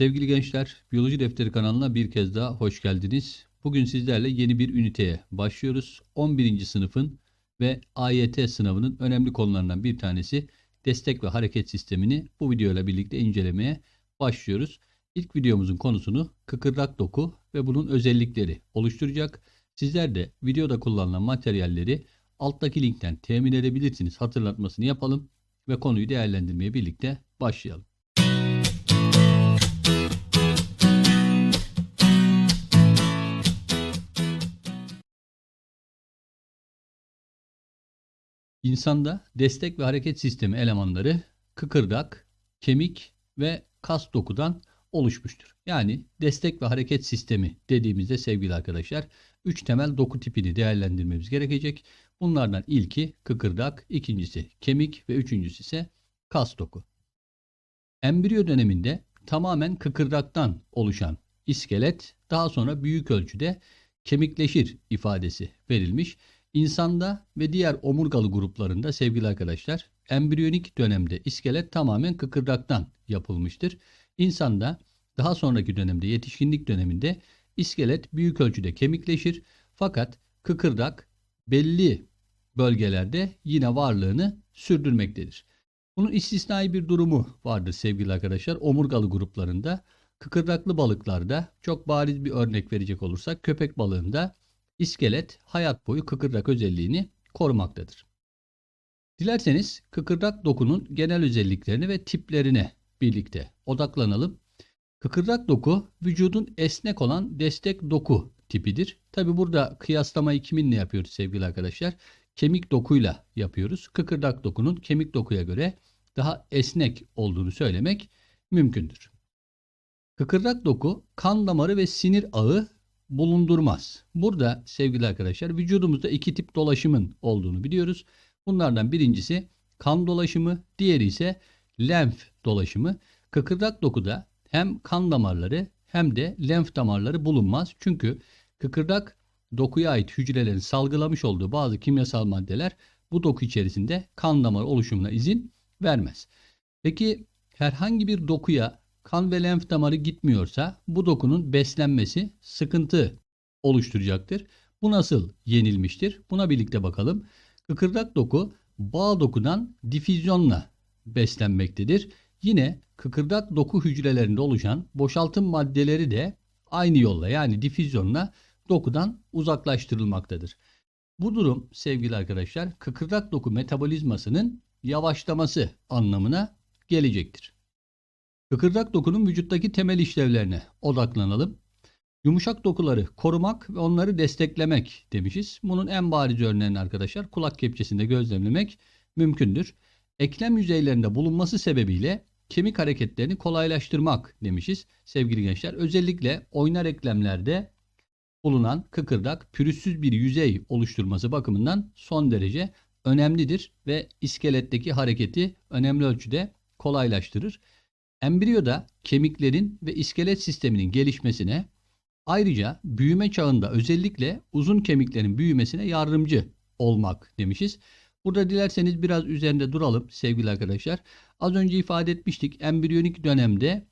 Sevgili gençler, Biyoloji Defteri kanalına bir kez daha hoş geldiniz. Bugün sizlerle yeni bir üniteye başlıyoruz. 11. sınıfın ve AYT sınavının önemli konularından bir tanesi destek ve hareket sistemini bu videoyla birlikte incelemeye başlıyoruz. İlk videomuzun konusunu kıkırdak doku ve bunun özellikleri oluşturacak. Sizler de videoda kullanılan materyalleri alttaki linkten temin edebilirsiniz. Hatırlatmasını yapalım ve konuyu değerlendirmeye birlikte başlayalım. İnsanda destek ve hareket sistemi elemanları kıkırdak, kemik ve kas dokudan oluşmuştur. Yani destek ve hareket sistemi dediğimizde sevgili arkadaşlar 3 temel doku tipini değerlendirmemiz gerekecek. Bunlardan ilki kıkırdak, ikincisi kemik ve üçüncüsü ise kas doku. Embriyo döneminde tamamen kıkırdaktan oluşan iskelet daha sonra büyük ölçüde kemikleşir ifadesi verilmiş. İnsanda ve diğer omurgalı gruplarında sevgili arkadaşlar embriyonik dönemde iskelet tamamen kıkırdaktan yapılmıştır. İnsanda daha sonraki dönemde yetişkinlik döneminde iskelet büyük ölçüde kemikleşir fakat kıkırdak belli bölgelerde yine varlığını sürdürmektedir. Bunun istisnai bir durumu vardır sevgili arkadaşlar. Omurgalı gruplarında kıkırdaklı balıklarda çok bariz bir örnek verecek olursak köpek balığında iskelet hayat boyu kıkırdak özelliğini korumaktadır. Dilerseniz kıkırdak dokunun genel özelliklerini ve tiplerine birlikte odaklanalım. Kıkırdak doku vücudun esnek olan destek doku tipidir. Tabi burada kıyaslamayı kiminle yapıyoruz sevgili arkadaşlar? Kemik dokuyla yapıyoruz. Kıkırdak dokunun kemik dokuya göre daha esnek olduğunu söylemek mümkündür. Kıkırdak doku kan damarı ve sinir ağı bulundurmaz. Burada sevgili arkadaşlar vücudumuzda iki tip dolaşımın olduğunu biliyoruz. Bunlardan birincisi kan dolaşımı, diğeri ise lenf dolaşımı. Kıkırdak dokuda hem kan damarları hem de lenf damarları bulunmaz. Çünkü kıkırdak dokuya ait hücrelerin salgılamış olduğu bazı kimyasal maddeler bu doku içerisinde kan damarı oluşumuna izin vermez. Peki herhangi bir dokuya kan ve lenf damarı gitmiyorsa bu dokunun beslenmesi sıkıntı oluşturacaktır. Bu nasıl yenilmiştir? Buna birlikte bakalım. Kıkırdak doku bağ dokudan difüzyonla beslenmektedir. Yine kıkırdak doku hücrelerinde oluşan boşaltım maddeleri de aynı yolla yani difüzyonla dokudan uzaklaştırılmaktadır. Bu durum sevgili arkadaşlar kıkırdak doku metabolizmasının yavaşlaması anlamına gelecektir. Kıkırdak dokunun vücuttaki temel işlevlerine odaklanalım. Yumuşak dokuları korumak ve onları desteklemek demişiz. Bunun en bariz örneğini arkadaşlar kulak kepçesinde gözlemlemek mümkündür. Eklem yüzeylerinde bulunması sebebiyle kemik hareketlerini kolaylaştırmak demişiz sevgili gençler. Özellikle oynar eklemlerde bulunan kıkırdak pürüzsüz bir yüzey oluşturması bakımından son derece önemlidir ve iskeletteki hareketi önemli ölçüde kolaylaştırır. Embriyoda kemiklerin ve iskelet sisteminin gelişmesine ayrıca büyüme çağında özellikle uzun kemiklerin büyümesine yardımcı olmak demişiz. Burada dilerseniz biraz üzerinde duralım sevgili arkadaşlar. Az önce ifade etmiştik embriyonik dönemde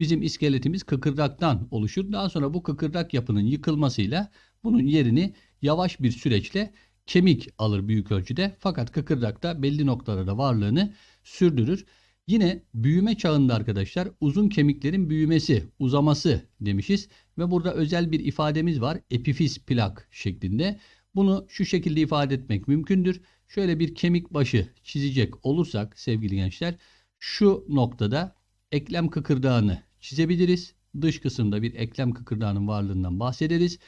bizim iskeletimiz kıkırdaktan oluşur. Daha sonra bu kıkırdak yapının yıkılmasıyla bunun yerini yavaş bir süreçle kemik alır büyük ölçüde. Fakat kıkırdak belli noktalarda varlığını sürdürür. Yine büyüme çağında arkadaşlar uzun kemiklerin büyümesi, uzaması demişiz. Ve burada özel bir ifademiz var. Epifiz plak şeklinde. Bunu şu şekilde ifade etmek mümkündür. Şöyle bir kemik başı çizecek olursak sevgili gençler şu noktada eklem kıkırdağını çizebiliriz. Dış kısımda bir eklem kıkırdağının varlığından bahsederiz.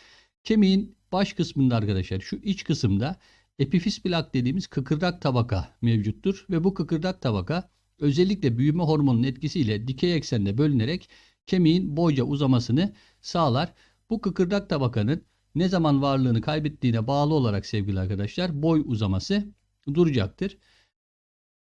Kemiğin baş kısmında arkadaşlar şu iç kısımda epifiz plak dediğimiz kıkırdak tabaka mevcuttur. Ve bu kıkırdak tabaka özellikle büyüme hormonunun etkisiyle dikey eksende bölünerek kemiğin boyca uzamasını sağlar. Bu kıkırdak tabakanın ne zaman varlığını kaybettiğine bağlı olarak sevgili arkadaşlar boy uzaması duracaktır.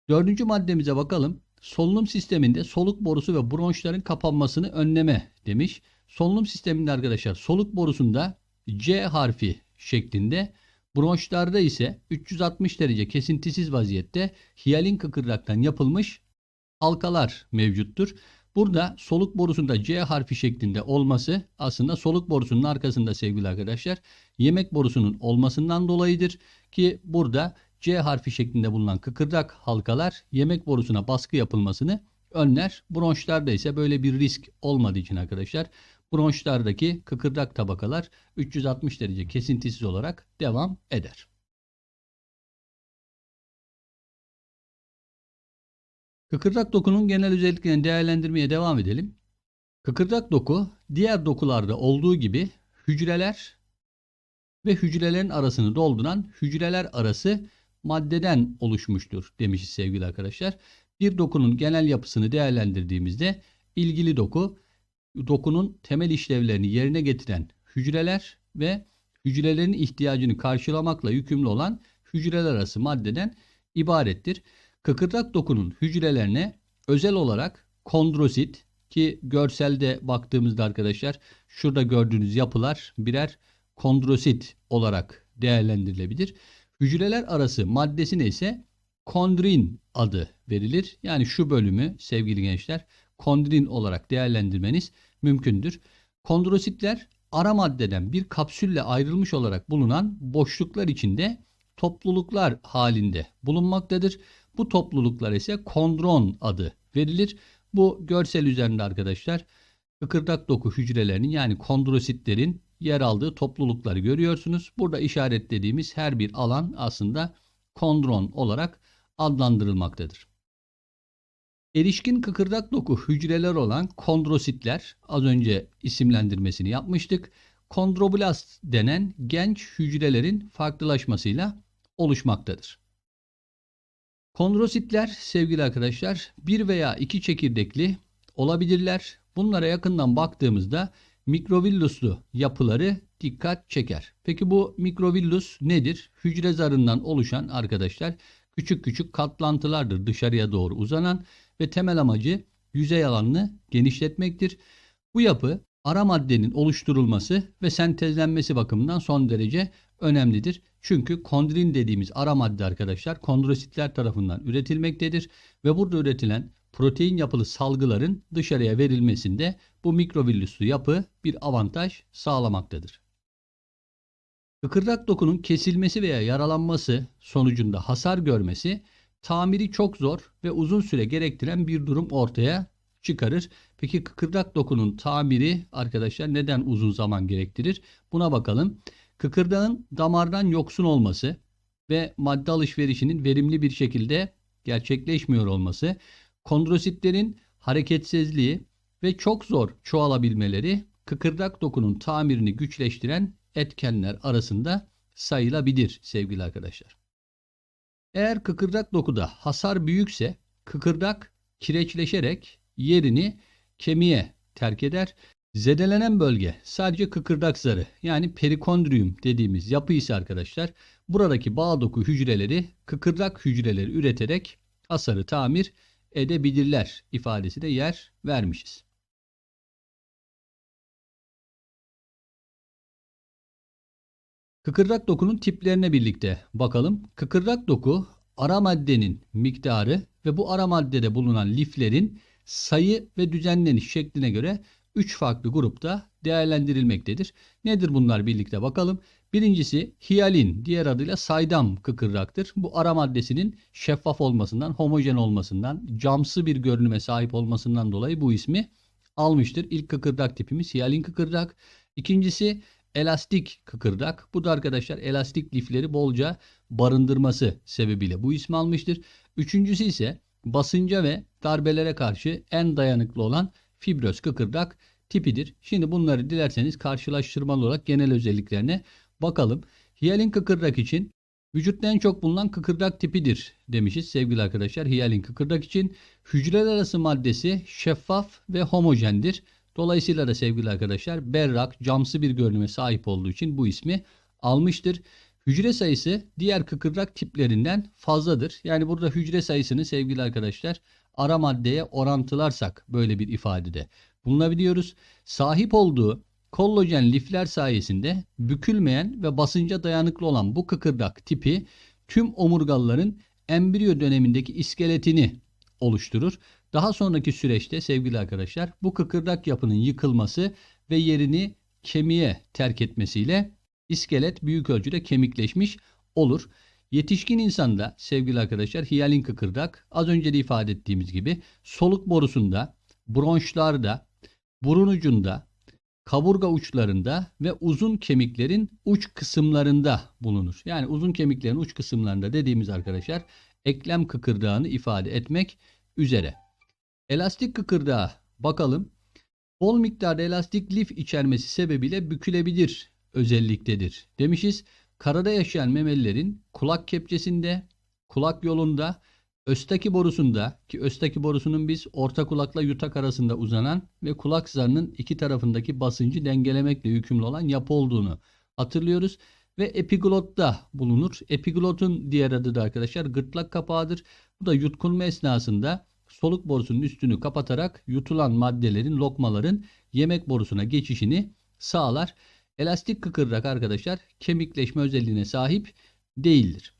Dördüncü maddemize bakalım. Solunum sisteminde soluk borusu ve bronşların kapanmasını önleme demiş. Solunum sisteminde arkadaşlar soluk borusunda C harfi şeklinde bronşlarda ise 360 derece kesintisiz vaziyette hiyalin kıkırdaktan yapılmış halkalar mevcuttur. Burada soluk borusunda C harfi şeklinde olması aslında soluk borusunun arkasında sevgili arkadaşlar yemek borusunun olmasından dolayıdır ki burada C harfi şeklinde bulunan kıkırdak halkalar yemek borusuna baskı yapılmasını önler. Bronşlarda ise böyle bir risk olmadığı için arkadaşlar bronşlardaki kıkırdak tabakalar 360 derece kesintisiz olarak devam eder. Kıkırdak dokunun genel özelliklerini değerlendirmeye devam edelim. Kıkırdak doku diğer dokularda olduğu gibi hücreler ve hücrelerin arasını dolduran hücreler arası maddeden oluşmuştur demişiz sevgili arkadaşlar. Bir dokunun genel yapısını değerlendirdiğimizde ilgili doku dokunun temel işlevlerini yerine getiren hücreler ve hücrelerin ihtiyacını karşılamakla yükümlü olan hücreler arası maddeden ibarettir. Kıkırdak dokunun hücrelerine özel olarak kondrosit ki görselde baktığımızda arkadaşlar şurada gördüğünüz yapılar birer kondrosit olarak değerlendirilebilir. Hücreler arası maddesine ise kondrin adı verilir. Yani şu bölümü sevgili gençler kondrin olarak değerlendirmeniz mümkündür. Kondrositler ara maddeden bir kapsülle ayrılmış olarak bulunan boşluklar içinde topluluklar halinde bulunmaktadır. Bu topluluklar ise kondron adı verilir. Bu görsel üzerinde arkadaşlar kıkırdak doku hücrelerinin yani kondrositlerin yer aldığı toplulukları görüyorsunuz. Burada işaretlediğimiz her bir alan aslında kondron olarak adlandırılmaktadır. Erişkin kıkırdak doku hücreler olan kondrositler az önce isimlendirmesini yapmıştık. Kondroblast denen genç hücrelerin farklılaşmasıyla oluşmaktadır. Kondrositler sevgili arkadaşlar bir veya iki çekirdekli olabilirler. Bunlara yakından baktığımızda mikrovilluslu yapıları dikkat çeker. Peki bu mikrovillus nedir? Hücre zarından oluşan arkadaşlar küçük küçük katlantılardır dışarıya doğru uzanan ve temel amacı yüzey alanını genişletmektir. Bu yapı ara maddenin oluşturulması ve sentezlenmesi bakımından son derece önemlidir. Çünkü kondrin dediğimiz ara madde arkadaşlar kondrositler tarafından üretilmektedir ve burada üretilen protein yapılı salgıların dışarıya verilmesinde bu mikrovilluslu yapı bir avantaj sağlamaktadır. Kıkırdak dokunun kesilmesi veya yaralanması sonucunda hasar görmesi tamiri çok zor ve uzun süre gerektiren bir durum ortaya çıkarır. Peki kıkırdak dokunun tamiri arkadaşlar neden uzun zaman gerektirir? Buna bakalım. Kıkırdağın damardan yoksun olması ve madde alışverişinin verimli bir şekilde gerçekleşmiyor olması, kondrositlerin hareketsizliği ve çok zor çoğalabilmeleri kıkırdak dokunun tamirini güçleştiren etkenler arasında sayılabilir sevgili arkadaşlar. Eğer kıkırdak dokuda hasar büyükse kıkırdak kireçleşerek yerini kemiğe terk eder. Zedelenen bölge sadece kıkırdak zarı yani perikondrium dediğimiz yapı ise arkadaşlar buradaki bağ doku hücreleri kıkırdak hücreleri üreterek hasarı tamir edebilirler ifadesi de yer vermişiz. Kıkırdak dokunun tiplerine birlikte bakalım. Kıkırdak doku ara maddenin miktarı ve bu ara maddede bulunan liflerin sayı ve düzenleniş şekline göre 3 farklı grupta değerlendirilmektedir. Nedir bunlar birlikte bakalım. Birincisi hiyalin diğer adıyla saydam kıkırdaktır. Bu ara maddesinin şeffaf olmasından, homojen olmasından, camsı bir görünüme sahip olmasından dolayı bu ismi almıştır. İlk kıkırdak tipimiz hiyalin kıkırdak. İkincisi elastik kıkırdak. Bu da arkadaşlar elastik lifleri bolca barındırması sebebiyle bu ismi almıştır. Üçüncüsü ise basınca ve darbelere karşı en dayanıklı olan fibroz kıkırdak tipidir. Şimdi bunları dilerseniz karşılaştırmalı olarak genel özelliklerine bakalım. Hiyalin kıkırdak için vücutta en çok bulunan kıkırdak tipidir demişiz sevgili arkadaşlar. Hiyalin kıkırdak için hücreler arası maddesi şeffaf ve homojendir. Dolayısıyla da sevgili arkadaşlar berrak, camsı bir görünüme sahip olduğu için bu ismi almıştır. Hücre sayısı diğer kıkırdak tiplerinden fazladır. Yani burada hücre sayısını sevgili arkadaşlar ara maddeye orantılarsak böyle bir ifadede bulunabiliyoruz. Sahip olduğu kollajen lifler sayesinde bükülmeyen ve basınca dayanıklı olan bu kıkırdak tipi tüm omurgalıların embriyo dönemindeki iskeletini oluşturur. Daha sonraki süreçte sevgili arkadaşlar bu kıkırdak yapının yıkılması ve yerini kemiğe terk etmesiyle iskelet büyük ölçüde kemikleşmiş olur. Yetişkin insanda sevgili arkadaşlar hiyalin kıkırdak az önce de ifade ettiğimiz gibi soluk borusunda, bronşlarda, burun ucunda, kaburga uçlarında ve uzun kemiklerin uç kısımlarında bulunur. Yani uzun kemiklerin uç kısımlarında dediğimiz arkadaşlar eklem kıkırdağını ifade etmek üzere. Elastik kıkırdağa bakalım. Bol miktarda elastik lif içermesi sebebiyle bükülebilir özelliktedir. Demişiz karada yaşayan memelilerin kulak kepçesinde, kulak yolunda, östaki borusunda ki östaki borusunun biz orta kulakla yutak arasında uzanan ve kulak zarının iki tarafındaki basıncı dengelemekle yükümlü olan yapı olduğunu hatırlıyoruz. Ve epiglotta bulunur. Epiglotun diğer adı da arkadaşlar gırtlak kapağıdır. Bu da yutkunma esnasında soluk borusunun üstünü kapatarak yutulan maddelerin, lokmaların yemek borusuna geçişini sağlar. Elastik kıkırdak arkadaşlar kemikleşme özelliğine sahip değildir.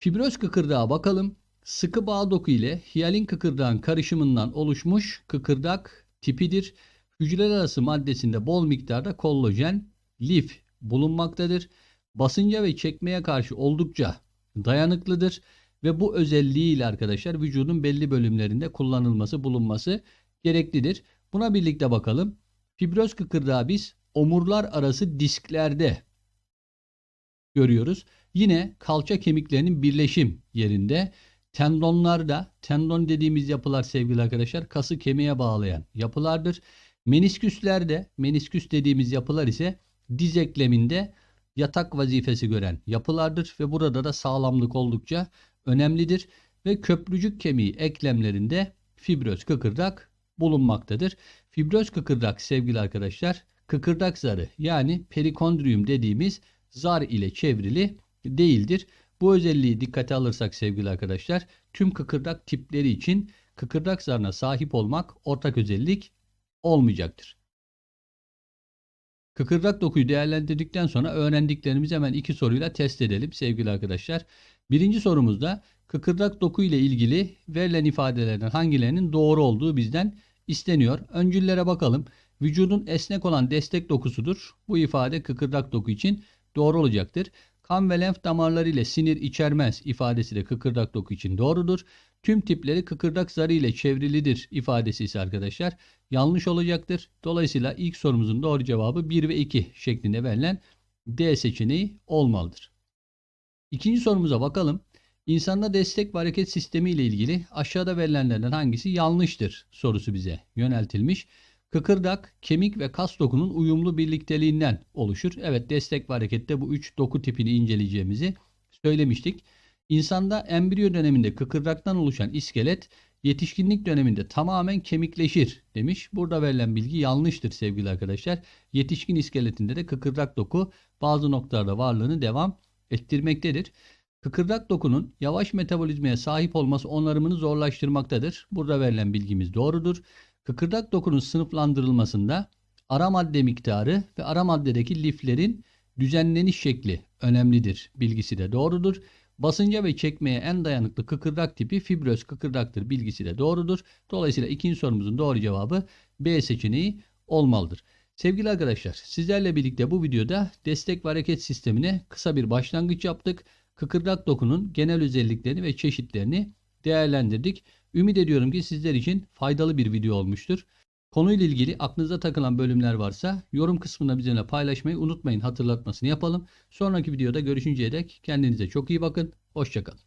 Fibroz kıkırdağa bakalım. Sıkı bağ doku ile hiyalin kıkırdağın karışımından oluşmuş kıkırdak tipidir. Hücreler arası maddesinde bol miktarda kollajen, lif bulunmaktadır. Basınca ve çekmeye karşı oldukça dayanıklıdır ve bu özelliğiyle arkadaşlar vücudun belli bölümlerinde kullanılması bulunması gereklidir. Buna birlikte bakalım. Fibroz kıkırdağı biz omurlar arası disklerde görüyoruz. Yine kalça kemiklerinin birleşim yerinde tendonlarda tendon dediğimiz yapılar sevgili arkadaşlar kası kemiğe bağlayan yapılardır. Menisküslerde menisküs dediğimiz yapılar ise diz ekleminde yatak vazifesi gören yapılardır ve burada da sağlamlık oldukça önemlidir ve köprücük kemiği eklemlerinde fibroz kıkırdak bulunmaktadır. Fibroz kıkırdak sevgili arkadaşlar kıkırdak zarı yani perikondrium dediğimiz zar ile çevrili değildir. Bu özelliği dikkate alırsak sevgili arkadaşlar tüm kıkırdak tipleri için kıkırdak zarına sahip olmak ortak özellik olmayacaktır. Kıkırdak dokuyu değerlendirdikten sonra öğrendiklerimizi hemen iki soruyla test edelim sevgili arkadaşlar. Birinci sorumuzda kıkırdak doku ile ilgili verilen ifadelerden hangilerinin doğru olduğu bizden isteniyor. Öncüllere bakalım. Vücudun esnek olan destek dokusudur. Bu ifade kıkırdak doku için doğru olacaktır. Kan ve lenf damarları ile sinir içermez ifadesi de kıkırdak doku için doğrudur. Tüm tipleri kıkırdak zarı ile çevrilidir ifadesi ise arkadaşlar yanlış olacaktır. Dolayısıyla ilk sorumuzun doğru cevabı 1 ve 2 şeklinde verilen D seçeneği olmalıdır. İkinci sorumuza bakalım. İnsanda destek ve hareket sistemi ile ilgili aşağıda verilenlerden hangisi yanlıştır sorusu bize yöneltilmiş. Kıkırdak, kemik ve kas dokunun uyumlu birlikteliğinden oluşur. Evet destek ve harekette bu üç doku tipini inceleyeceğimizi söylemiştik. İnsanda embriyo döneminde kıkırdaktan oluşan iskelet yetişkinlik döneminde tamamen kemikleşir demiş. Burada verilen bilgi yanlıştır sevgili arkadaşlar. Yetişkin iskeletinde de kıkırdak doku bazı noktalarda varlığını devam ettirmektedir. Kıkırdak dokunun yavaş metabolizmaya sahip olması onarımını zorlaştırmaktadır. Burada verilen bilgimiz doğrudur. Kıkırdak dokunun sınıflandırılmasında ara madde miktarı ve ara maddedeki liflerin düzenleniş şekli önemlidir. Bilgisi de doğrudur. Basınca ve çekmeye en dayanıklı kıkırdak tipi fibroz kıkırdaktır bilgisi de doğrudur. Dolayısıyla ikinci sorumuzun doğru cevabı B seçeneği olmalıdır. Sevgili arkadaşlar sizlerle birlikte bu videoda destek ve hareket sistemine kısa bir başlangıç yaptık. Kıkırdak dokunun genel özelliklerini ve çeşitlerini değerlendirdik. Ümit ediyorum ki sizler için faydalı bir video olmuştur. Konuyla ilgili aklınıza takılan bölümler varsa yorum kısmında bizimle paylaşmayı unutmayın hatırlatmasını yapalım. Sonraki videoda görüşünceye dek kendinize çok iyi bakın. Hoşçakalın.